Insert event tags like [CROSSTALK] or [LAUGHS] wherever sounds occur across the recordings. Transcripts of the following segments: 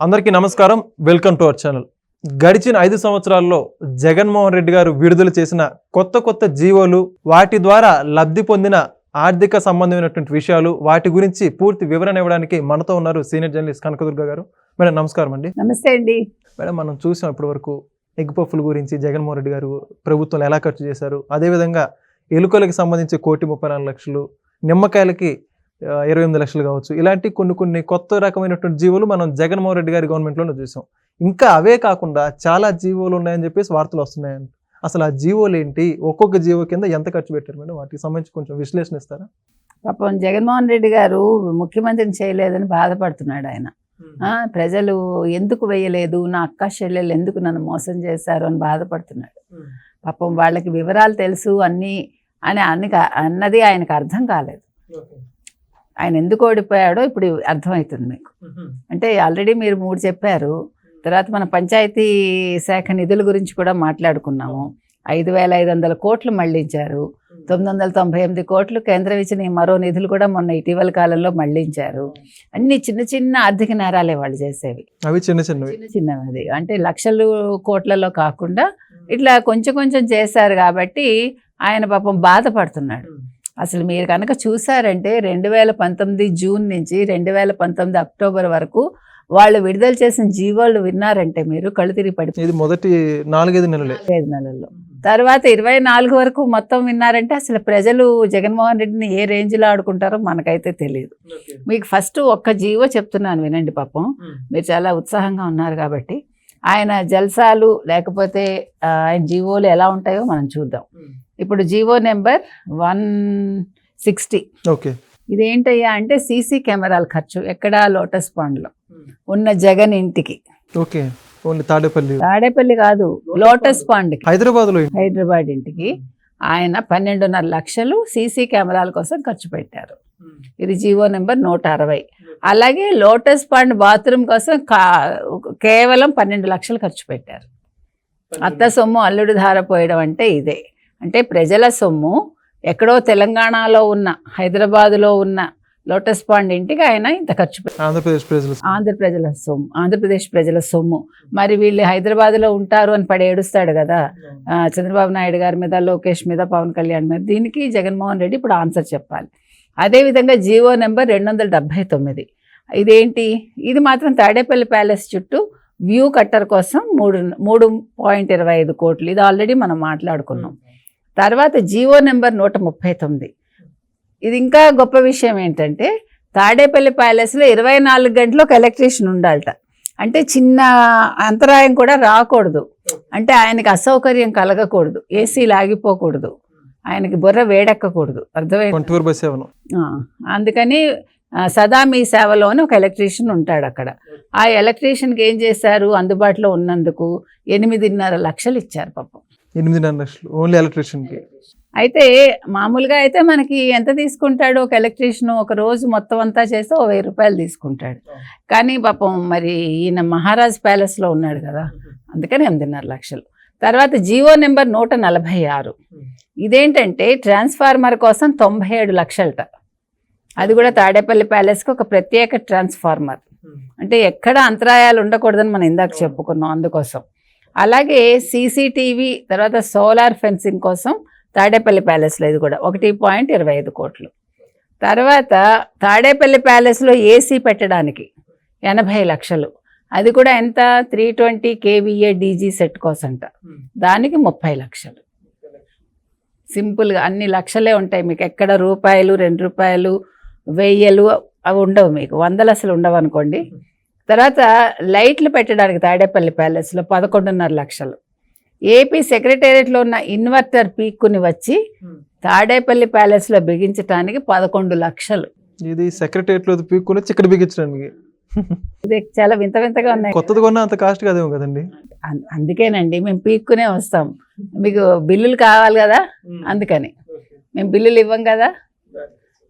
అందరికీ నమస్కారం. Welcome to our channel. గడిచిన ఐదు సంవత్సరాల్లో జగన్మోహన్ రెడ్డి గారు విడుదల చేసిన కొత్త కొత్త జీవోలు వాటి ద్వారా లబ్ధి పొందిన ఆర్థిక సంబంధమైనటువంటి విషయాలు వాటి గురించి పూర్తి వివరణ ఇవ్వడానికి మనతో ఉన్నారు సీనియర్ జర్నలిస్ట్ కనకదుర్గ గారు. మేడం నమస్కారం అండి. నమస్తే అండి. మేడం మనం చూసాం ఇప్పటి వరకు ఎగ్ పఫ్ఫుల గురించి జగన్మోహన్ రెడ్డి గారు ప్రభుత్వంలో ఎలా ఖర్చు చేశారు. అదేవిధంగా ఎలుకలకి సంబంధించి కోటి ముప్పై నాలుగు లక్షలు నిమ్మకాయలకి ఇరవై ఎనిమిది లక్షలు కావచ్చు. ఇలాంటి కొన్ని కొన్ని కొత్త రకమైనటువంటి జీవోలు మనం జగన్మోహన్ రెడ్డి గారి గవర్నమెంట్లోనే చూసాం. ఇంకా అవే కాకుండా చాలా జీవోలు ఉన్నాయని చెప్పేసి వార్తలు వస్తున్నాయండి. అసలు ఆ జీవోలు ఏంటి? ఒక్కొక్క జీవో కింద ఎంత ఖర్చు పెట్టారు మేడం? వాటికి సంబంధించి కొంచెం విశ్లేషణ ఇస్తారా? పాపం జగన్మోహన్ రెడ్డి గారు ముఖ్యమంత్రిని చేయలేదని బాధపడుతున్నాడు ఆయన. ప్రజలు ఎందుకు వేయలేదు? నా అక్క చెల్లెలు ఎందుకు నన్ను మోసం చేశారు అని బాధపడుతున్నాడు. పాపం వాళ్ళకి వివరాలు తెలుసు అన్నీ అని అన్ని అన్నది ఆయనకు అర్థం కాలేదు. ఆయన ఎందుకు ఓడిపోయాడో ఇప్పుడు అర్థమవుతుంది మీకు. అంటే ఆల్రెడీ మీరు మూడు చెప్పారు. తర్వాత మన పంచాయతీ శాఖ నిధుల గురించి కూడా మాట్లాడుకున్నాము. ఐదు వేల ఐదు వందల కోట్లు మళ్ళించారు. తొమ్మిది వందల తొంభై ఎనిమిది కోట్లు కేంద్రం ఇచ్చిన మరో నిధులు కూడా మొన్న ఇటీవల కాలంలో మళ్ళించారు. అన్ని చిన్న చిన్న ఆర్థిక నేరాలే వాళ్ళు చేసేవి. అవి చిన్న చిన్నవి. చిన్న చిన్నవి. అంటే లక్షలు కోట్లలో కాకుండా ఇట్లా కొంచెం కొంచెం చేశారు కాబట్టి ఆయన పాపం బాధపడుతున్నాడు. అసలు మీరు కనుక చూసారంటే రెండు వేల పంతొమ్మిది జూన్ నుంచి రెండు వేల పంతొమ్మిది అక్టోబర్ వరకు వాళ్ళు విడుదల చేసిన జీవోలు విన్నారంటే మీరు కళ్ళు తిరిగి పడి ఇది మొదటి నాలుగైదు నెలలే. ఐదు నెలల్లో. తర్వాత ఇరవై నాలుగు వరకు మొత్తం విన్నారంటే అసలు ప్రజలు జగన్మోహన్ రెడ్డిని ఏ రేంజ్లో ఆడుకుంటారో మనకైతే తెలియదు. మీకు ఫస్ట్ ఒక్క జీవో చెప్తున్నాను వినండి పాపం. మీరు చాలా ఉత్సాహంగా ఉన్నారు కాబట్టి. ఆయన జల్సాలు లేకపోతే ఆ, ఆయన జీవోలు ఎలా ఉంటాయో మనం చూద్దాం. ఇప్పుడు GO number one sixty. Okay. ఇదేంటయ్యా అంటే సీసీ కెమెరాల ఖర్చు ఎక్కడ లోటస్ పాండ్లో. ఉన్న జగన్ ఇంటికి. ఓకే. ఓన్లీ తాడేపల్లి. తాడేపల్లి కాదు లోటస్ పాండ్కి. హైదరాబాద్లో హైదరాబాద్ ఇంటికి ఆయన పన్నెండున్నర లక్షలు సీసీ కెమెరాల కోసం ఖర్చు పెట్టారు. ఇది జీవో నెంబర్ నూట అరవై. అలాగే లోటస్ పాండ్ బాత్రూమ్ కోసం కా- కేవలం పన్నెండు లక్షలు ఖర్చు పెట్టారు. అత్త సొమ్ము అల్లుడు ధార పోయడం అంటే ఇదే. అంటే ప్రజల సొమ్ము ఎక్కడో తెలంగాణలో ఉన్న హైదరాబాదులో ఉన్న లోటస్ పాండ్ ఇంటికి ఆయన ఇంత ఖర్చు పెట్టారు ఆంధ్రప్రదేశ్ ప్రజలు ఆంధ్ర ప్రజల సొమ్ము ఆంధ్రప్రదేశ్ ప్రజల సొమ్ము. మరి వీళ్ళు హైదరాబాద్లో ఉంటారు అని పడి ఏడుస్తాడు కదా. చంద్రబాబు నాయుడు గారి మీద లోకేష్ మీద పవన్ కళ్యాణ్ మీద దీనికి జగన్మోహన్ రెడ్డి ఇప్పుడు ఆన్సర్ చెప్పాలి. అదేవిధంగా జీవో నెంబర్ రెండు వందల డెబ్భై తొమ్మిది. ఇదేంటి? ఇది మాత్రం తాడేపల్లి ప్యాలెస్ చుట్టూ వ్యూ కట్టర్ కోసం మూడు మూడు పాయింట్ ఇరవై ఐదు కోట్లు. ఇది ఆల్రెడీ మనం మాట్లాడుకున్నాం. తర్వాత జీవో నెంబర్ నూట ముప్పై తొమ్మిది. ఇది ఇంకా గొప్ప విషయం ఏంటంటే తాడేపల్లి ప్యాలెస్లో ఇరవై నాలుగు గంటలు ఒక ఎలక్ట్రీషియన్ ఉండాలట. అంటే చిన్న అంతరాయం కూడా రాకూడదు. అంటే ఆయనకి అసౌకర్యం కలగకూడదు. ఏసీ లాగిపోకూడదు. ఆయనకి బుర్ర వేడెక్కకూడదు. అర్థమైంది? అందుకని సదా మీ సేవలోని ఒక ఎలక్ట్రీషియన్ ఉంటాడు అక్కడ. ఆ ఎలక్ట్రీషియన్కి ఏం చేశారు? అందుబాటులో ఉన్నందుకు ఎనిమిదిన్నర లక్షలు ఇచ్చారు పాపం. ఎనిమిదిన్నర లక్షలు ఓన్లీ ఎలక్ట్రీషియన్కి అయితే మామూలుగా అయితే మనకి ఎంత తీసుకుంటాడు ఒక ఎలక్ట్రీషియన్ ఒక రోజు మొత్తం అంతా చేస్తే ఓ వెయ్యి రూపాయలు తీసుకుంటాడు. కానీ పాపం మరి ఈయన మహారాజ్ ప్యాలెస్లో ఉన్నాడు కదా. అందుకని ఎనిమిదిన్నర లక్షలు. తర్వాత జియో నెంబర్ నూట నలభై ఆరు. ఇదేంటంటే ట్రాన్స్ఫార్మర్ కోసం తొంభై ఏడు లక్షలట. అది కూడా తాడేపల్లి ప్యాలెస్కి ఒక ప్రత్యేక ట్రాన్స్ఫార్మర్. అంటే ఎక్కడ అంతరాయాలు ఉండకూడదని మనం ఇందాక చెప్పుకున్నాం అందుకోసం. అలాగే సీసీటీవీ తర్వాత సోలార్ ఫెన్సింగ్ కోసం తాడేపల్లి ప్యాలెస్లో ఇది కూడా ఒకటి పాయింట్ ఇరవై ఐదు కోట్లు. తర్వాత తాడేపల్లి ప్యాలెస్లో ఏసీ పెట్టడానికి ఎనభై లక్షలు. అది కూడా ఎంత? Three twenty KVA DG set కోసంట. దానికి ముప్పై లక్షలు. సింపుల్గా అన్ని లక్షలే ఉంటాయి మీకు. ఎక్కడ రూపాయలు రెండు రూపాయలు వెయ్యలు అవి ఉండవు మీకు. వందలు అసలు ఉండవు అనుకోండి తర్వాత లైట్లు పెట్టడానికి తాడేపల్లి ప్యాలెస్లో పదకొండున్నర లక్షలు. ఏపీ సెక్రటేరియట్లో ఉన్న ఇన్వర్టర్ పీక్కుని వచ్చి తాడేపల్లి ప్యాలెస్లో బిగించడానికి పదకొండు లక్షలు. ఇది సెక్రటరియట్లో పీక్కుని ఇక్కడ బిగించడానికి. ఇది చాలా వింత వింతగా ఉన్నాయి. కొత్తది కొన్నా అంత కాస్ట్ కాదేమో కదండి. అందుకేనండి మేము పీక్కునే వస్తాం. మీకు బిల్లులు కావాలి కదా? అందుకని. మేము బిల్లులు ఇవ్వం కదా?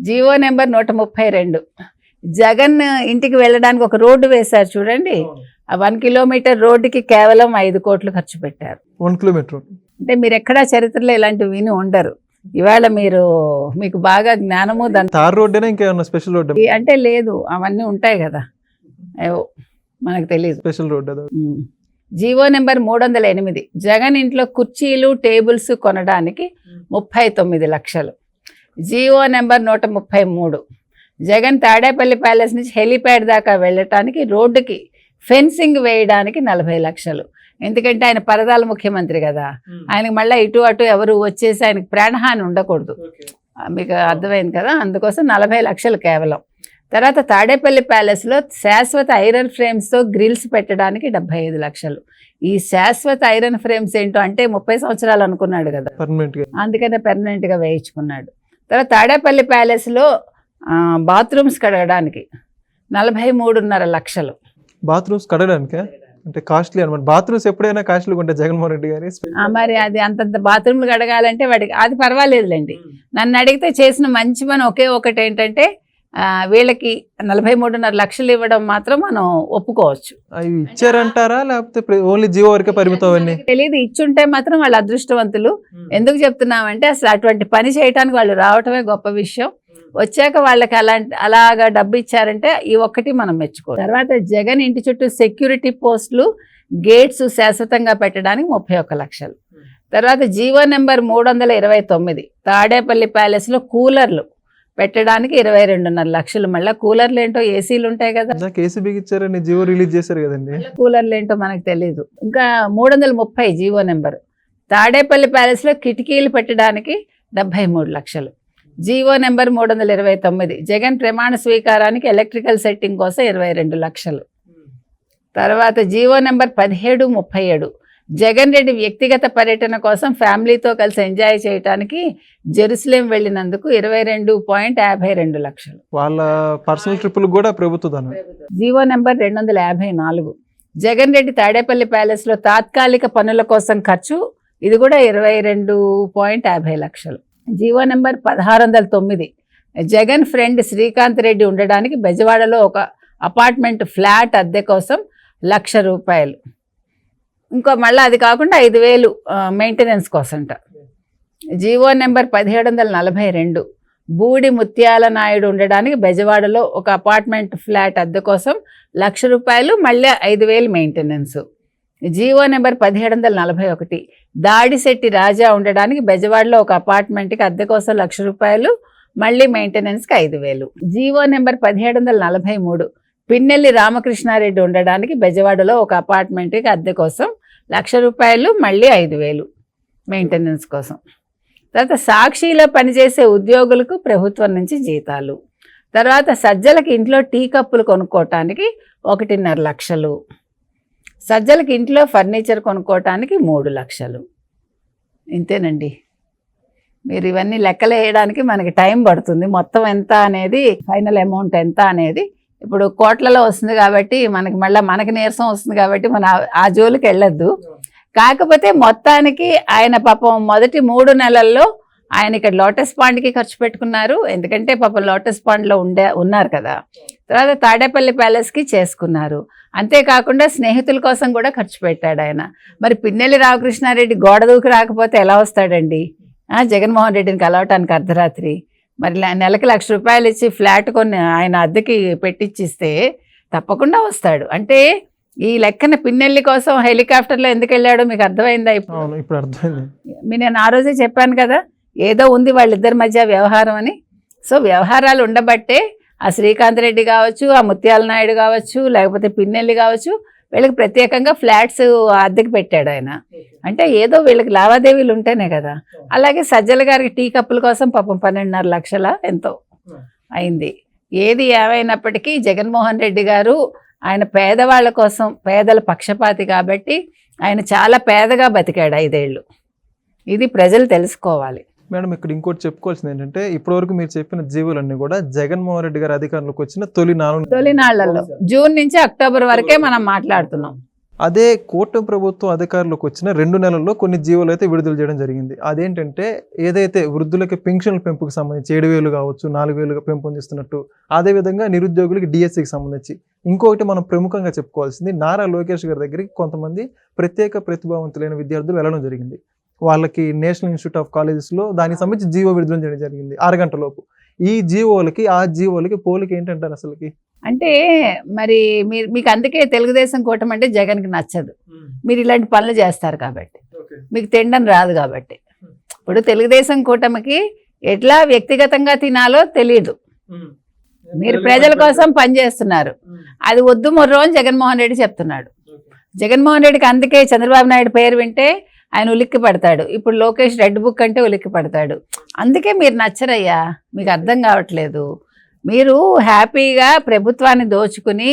జీవో నెంబర్ నూట ముప్పై రెండు. జగన్ ఇంటికి వెళ్ళడానికి ఒక రోడ్డు వేశారు చూడండి. ఆ వన్ కిలోమీటర్ రోడ్డుకి కేవలం ఐదు కోట్లు ఖర్చు పెట్టారు. వన్ కిలోమీటర్ అంటే మీరు ఎక్కడా చరిత్రలో ఇలాంటివి విని ఉండరు. ఇవాళ మీరు మీకు బాగా జ్ఞానము దాని తార్ రోడ్డేనా ఇంకేమన్నా స్పెషల్ రోడ్ అంటే లేదు అవన్నీ ఉంటాయి కదా. మనకు తెలియదు స్పెషల్ రోడ్ అది ఉమ్. జీవో నెంబర్ మూడు వందల ఎనిమిది జగన్ ఇంట్లో కుర్చీలు టేబుల్స్ కొనడానికి ముప్పై తొమ్మిది లక్షలు. జీవో నెంబర్ నూట ముప్పై మూడు. జగన్ తాడేపల్లి ప్యాలెస్ నుంచి హెలిప్యాడ్ దాకా వెళ్ళటానికి రోడ్డుకి ఫెన్సింగ్ వేయడానికి నలభై లక్షలు. ఎందుకంటే ఆయన పరదాల ముఖ్యమంత్రి కదా. ఆయనకి మళ్ళీ ఇటు అటు ఎవరు వచ్చేసి ఆయనకి ప్రాణహాని ఉండకూడదు. మీకు అర్థమైంది కదా? అందుకోసం నలభై లక్షలు కేవలం. తర్వాత తాడేపల్లి ప్యాలెస్లో శాశ్వత ఐరన్ ఫ్రేమ్స్తో గ్రిల్స్ పెట్టడానికి డెబ్బై ఐదు లక్షలు. ఈ శాశ్వత ఐరన్ ఫ్రేమ్స్ ఏంటో అంటే ముప్పై సంవత్సరాలు అనుకున్నాడు కదా. అందుకనే పెర్మనెంట్గా వేయించుకున్నాడు. తర్వాత తాడేపల్లి ప్యాలెస్లో బాత్రూమ్స్ కడగడానికి నలభై మూడున్నర లక్షలు. బాత్రూమ్స్ కడగడానికే? అంటే కాస్ట్లీ అనమాట బాత్రూమ్స్ ఎప్పుడైనా కాస్ట్లీగా ఉంటాయి జగన్మోహన్ రెడ్డి గారి మరి అది అంతంత బాత్రూమ్లు కడగాలంటే వాడికి అది పర్వాలేదులేండి. నన్ను అడిగితే చేసిన మంచి పని ఒకే ఒకటి ఏంటంటే వీళ్ళకి నలభై మూడున్నర లక్షలు ఇవ్వడం మాత్రం మనం ఒప్పుకోవచ్చు. అవి ఇచ్చారంటారా? లేకపోతే ఓన్లీ జియో వరకే పరిమితం తెలియదు. ఇచ్చుంటే మాత్రం వాళ్ళు అదృష్టవంతులు. ఎందుకు చెప్తున్నామంటే అసలు అటువంటి పని చేయడానికి వాళ్ళు రావటమే గొప్ప విషయం. వచ్చాక వాళ్ళకి అలాంటి అలాగా డబ్బు ఇచ్చారంటే ఈ ఒక్కటి మనం మెచ్చుకో తర్వాత జగన్ ఇంటి చుట్టూ సెక్యూరిటీ పోస్టులు గేట్స్ శాశ్వతంగా పెట్టడానికి ముప్పై ఒక్క లక్షలు. తర్వాత జీవో నెంబర్ మూడు వందల ఇరవై తొమ్మిది తాడేపల్లి ప్యాలెస్లో కూలర్లు పెట్టడానికి ఇరవై రెండున్నర లక్షలు. మళ్ళీ కూలర్లు ఏంటో ఏసీలు ఉంటాయి కదా. ఇచ్చారని జియో రిలీజ్ చేశారు కదండి. కూలర్లు ఏంటో మనకు తెలియదు ఇంకా మూడు వందల ముప్పై జీవో నెంబర్ తాడేపల్లి ప్యాలెస్లో కిటికీలు పెట్టడానికి డెబ్బై మూడు లక్షలు. జీవో నెంబర్ మూడు వందల ఇరవై తొమ్మిది. జగన్ ప్రమాణ స్వీకారానికి ఎలక్ట్రికల్ సెట్టింగ్ కోసం ఇరవై రెండు లక్షలు. తర్వాత జీవో నెంబర్ పదిహేడు ముప్పై ఏడు. జగన్ రెడ్డి వ్యక్తిగత పర్యటన కోసం ఫ్యామిలీతో కలిసి ఎంజాయ్ చేయడానికి జెరూసలేం వెళ్ళినందుకు ఇరవై రెండు పాయింట్ యాభై రెండు లక్షలు. వాళ్ళ పర్సనల్ ట్రిప్పులు కూడా ప్రభుత్వ జీవో నెంబర్ రెండు వందల యాభై నాలుగు. జగన్ రెడ్డి తాడేపల్లి ప్యాలెస్లో తాత్కాలిక పనుల కోసం ఖర్చు ఇది కూడా ఇరవై రెండు పాయింట్ యాభై లక్షలు. జీవో నెంబర్ పదహారు వందల తొమ్మిది. జగన్ ఫ్రెండ్ శ్రీకాంత్ రెడ్డి ఉండడానికి బెజవాడలో ఒక అపార్ట్మెంట్ ఫ్లాట్ అద్దె కోసం లక్ష రూపాయలు. ఇంకో మళ్ళీ అది కాకుండా ఐదు వేలు మెయింటెనెన్స్ కోసంట. జీవో నెంబర్ పదిహేడు వందల నలభై రెండు. బూడి ముత్యాల నాయుడు ఉండడానికి బెజవాడలో ఒక అపార్ట్మెంట్ ఫ్లాట్ అద్దె కోసం లక్ష రూపాయలు మళ్ళీ ఐదు వేలు మెయింటెనెన్స్. జీవో నెంబర్ పదిహేడు వందల నలభై ఒకటి. దాడిశెట్టి రాజా ఉండడానికి బెజవాడలో ఒక అపార్ట్మెంట్కి అద్దె కోసం లక్ష రూపాయలు మళ్ళీ మెయింటెనెన్స్కి ఐదు వేలు. జీవో నెంబర్ పదిహేడు వందల నలభై మూడు. పిన్నెల్లి రామకృష్ణారెడ్డి ఉండడానికి బెజవాడలో ఒక అపార్ట్మెంట్కి అద్దె కోసం లక్ష రూపాయలు మళ్ళీ ఐదు వేలు మెయింటెనెన్స్ కోసం. తర్వాత సాక్షిలో పనిచేసే ఉద్యోగులకు ప్రభుత్వం నుంచి జీతాలు. తర్వాత సజ్జలకి ఇంట్లో టీ కప్పులు కొనుక్కోవటానికి ఒకటిన్నర లక్షలు. సజ్జలకి ఇంట్లో ఫర్నిచర్ కొనుక్కోవటానికి మూడు లక్షలు. ఇంతేనండి. మీరు ఇవన్నీ లెక్కలు వేయడానికి మనకి టైం పడుతుంది. మొత్తం ఎంత అనేది ఫైనల్ అమౌంట్ ఎంత అనేది. ఇప్పుడు కోట్లలో వస్తుంది కాబట్టి మనకి మళ్ళీ మనకి నీరసం వస్తుంది కాబట్టి మన ఆ- జోలికి వెళ్ళొద్దు. కాకపోతే మొత్తానికి ఆయన పాపం మొదటి మూడు నెలల్లో ఆయన ఇక్కడ లోటస్ పాండ్కి ఖర్చు పెట్టుకున్నారు. ఎందుకంటే పాపం లోటస్ పాండ్లో ఉండే ఉన్నారు కదా. తర్వాత తాడేపల్లి ప్యాలెస్కి చేసుకున్నారు. అంతేకాకుండా స్నేహితుల కోసం కూడా ఖర్చు పెట్టాడు ఆయన. మరి పిన్నెల్లి రామకృష్ణారెడ్డి గోడ దూకి రాకపోతే ఎలా వస్తాడండి? జగన్మోహన్ రెడ్డిని కలవటానికి అర్ధరాత్రి. మరి నెలకి లక్ష రూపాయలు ఇచ్చి ఫ్లాట్ కొన్ని ఆయన అద్దెకి పెట్టిచ్చిస్తే తప్పకుండా వస్తాడు. అంటే ఈ లెక్కన పిన్నెల్లి కోసం హెలికాప్టర్లో ఎందుకు వెళ్ళాడో మీకు అర్థమైందా ఇప్పుడు? ఇప్పుడు అర్థమైంది. మీ నేను ఆ రోజే చెప్పాను కదా ఏదో ఉంది వాళ్ళిద్దరి మధ్య వ్యవహారం అని. సో వ్యవహారాలు ఉండబట్టే ఆ శ్రీకాంత్ రెడ్డి కావచ్చు ఆ ముత్యాల నాయుడు కావచ్చు లేకపోతే పిన్నెల్లి కావచ్చు వీళ్ళకి ప్రత్యేకంగా ఫ్లాట్స్ అద్దెకి పెట్టాడు ఆయన. అంటే ఏదో వీళ్ళకి లావాదేవీలు ఉంటేనే కదా. అలాగే సజ్జల గారికి టీ కప్పుల కోసం పాపం పన్నెండున్నర లక్షల ఎంతో అయింది. ఏది ఏమైనప్పటికీ జగన్మోహన్ రెడ్డి గారు ఆయన పేదవాళ్ళ కోసం పేదల పక్షపాతి కాబట్టి ఆయన చాలా పేదగా బతికాడు ఐదేళ్ళు. ఇది ప్రజలు తెలుసుకోవాలి. మేడం ఇక్కడ ఇంకోటి చెప్పుకోవాల్సింది ఏంటంటే ఇప్పటివరకు మీరు చెప్పిన జీవులన్నీ కూడా జగన్మోహన్ రెడ్డి గారి అధికారంలోకి వచ్చిన తొలి నాలుగు తొలినాళ్ళలో జూన్ నుంచి అక్టోబర్ వరకే మనం మాట్లాడుతున్నాం. అదే కూటమి ప్రభుత్వం అధికారంలోకి వచ్చిన రెండు నెలల్లో కొన్ని జీవోలు అయితే విడుదల చేయడం జరిగింది. అదేంటంటే ఏదైతే వృద్ధులకి పెన్షన్ల పెంపుకు సంబంధించి ఏడు వేలు కావచ్చు నాలుగు వేలుగా పెంపొందిస్తున్నట్టు అదేవిధంగా నిరుద్యోగులకి డిఎస్సికి సంబంధించి. ఇంకొకటి మనం ప్రముఖంగా చెప్పుకోవాల్సింది నారా లోకేష్ గారి దగ్గరికి కొంతమంది ప్రత్యేక ప్రతిభావంతులైన విద్యార్థులు వెళ్ళడం జరిగింది. వాళ్ళకి నేషనల్ ఇన్స్టిట్యూట్ ఆఫ్ కాలేజెస్లో దానికి సంబంధించి జీవో విడుదల చేయడం జరిగింది అరగంట లోపు ఈ జీవోలకి ఆ జీవోలకి పోలికి ఏంటంటారు అసలుకి? అంటే మరి మీరు మీకు అందుకే తెలుగుదేశం కూటమి అంటే జగన్కి నచ్చదు. మీరు ఇలాంటి పనులు చేస్తారు కాబట్టి. మీకు తినడం రాదు కాబట్టి. ఇప్పుడు తెలుగుదేశం కూటమికి ఎట్లా వ్యక్తిగతంగా తినాలో తెలియదు మీరు ప్రజల కోసం పనిచేస్తున్నారు అది వద్దు మొర్రో అని జగన్మోహన్ రెడ్డి చెప్తున్నాడు. జగన్మోహన్ రెడ్డికి అందుకే చంద్రబాబు నాయుడు పేరు వింటే ఆయన ఉలిక్కి పడతాడు. ఇప్పుడు లోకేష్ రెడ్ బుక్ అంటే ఉలిక్కి పడతాడు. అందుకే మీరు నచ్చరయ్యా. మీకు అర్థం కావట్లేదు. మీరు హ్యాపీగా ప్రభుత్వాన్ని దోచుకుని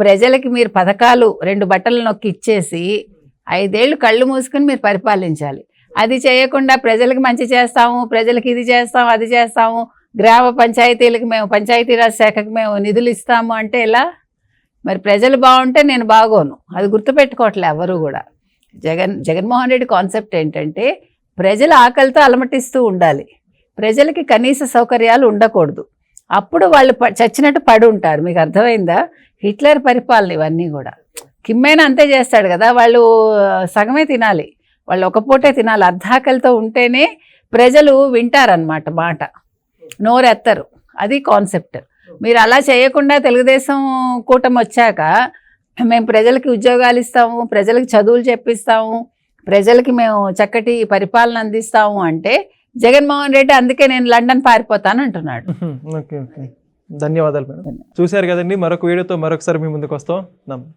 ప్రజలకి మీరు పథకాలు రెండు బట్టలు నొక్కి ఇచ్చేసి ఐదేళ్ళు కళ్ళు మూసుకుని మీరు పరిపాలించాలి. అది చేయకుండా ప్రజలకు మంచి చేస్తాము ప్రజలకు ఇది చేస్తాము అది చేస్తాము గ్రామ పంచాయతీలకు మేము పంచాయతీరాజ్ శాఖకు మేము నిధులు ఇస్తాము అంటే ఎలా? మరి ప్రజలు బాగుంటే నేను బాగోను. అది గుర్తుపెట్టుకోవట్లే ఎవరు కూడా. జగన్ జగన్మోహన్ రెడ్డి కాన్సెప్ట్ ఏంటంటే ప్రజల ఆకలితో అలమటిస్తూ ఉండాలి. ప్రజలకి కనీస సౌకర్యాలు ఉండకూడదు. అప్పుడు వాళ్ళు ప- చచ్చినట్టు పడి ఉంటారు. మీకు అర్థమైందా? హిట్లర్ పరిపాలన ఇవన్నీ కూడా. కిమ్మైనా అంతే చేస్తాడు కదా. వాళ్ళు సగమే తినాలి. వాళ్ళు ఒక పూటే తినాలి. అర్ధాకలితో ఉంటేనే ప్రజలు వింటారనమాట మాట. నోరెత్తరు. అది కాన్సెప్ట్. మీరు అలా చేయకుండా తెలుగుదేశం కూటమి వచ్చాక మేము ప్రజలకి ఉద్యోగాలు ఇస్తాము ప్రజలకి చదువులు చెప్పిస్తాము ప్రజలకి మేము చక్కటి పరిపాలన అందిస్తాము అంటే జగన్మోహన్ రెడ్డి అందుకే నేను లండన్ పారిపోతాను అంటున్నాడు. [LAUGHS] Okay okay. ధన్యవాదాలు మేడం. చూశారు కదండి మరొక వీడియోతో మరొకసారి మీ ముందుకు వస్తాం.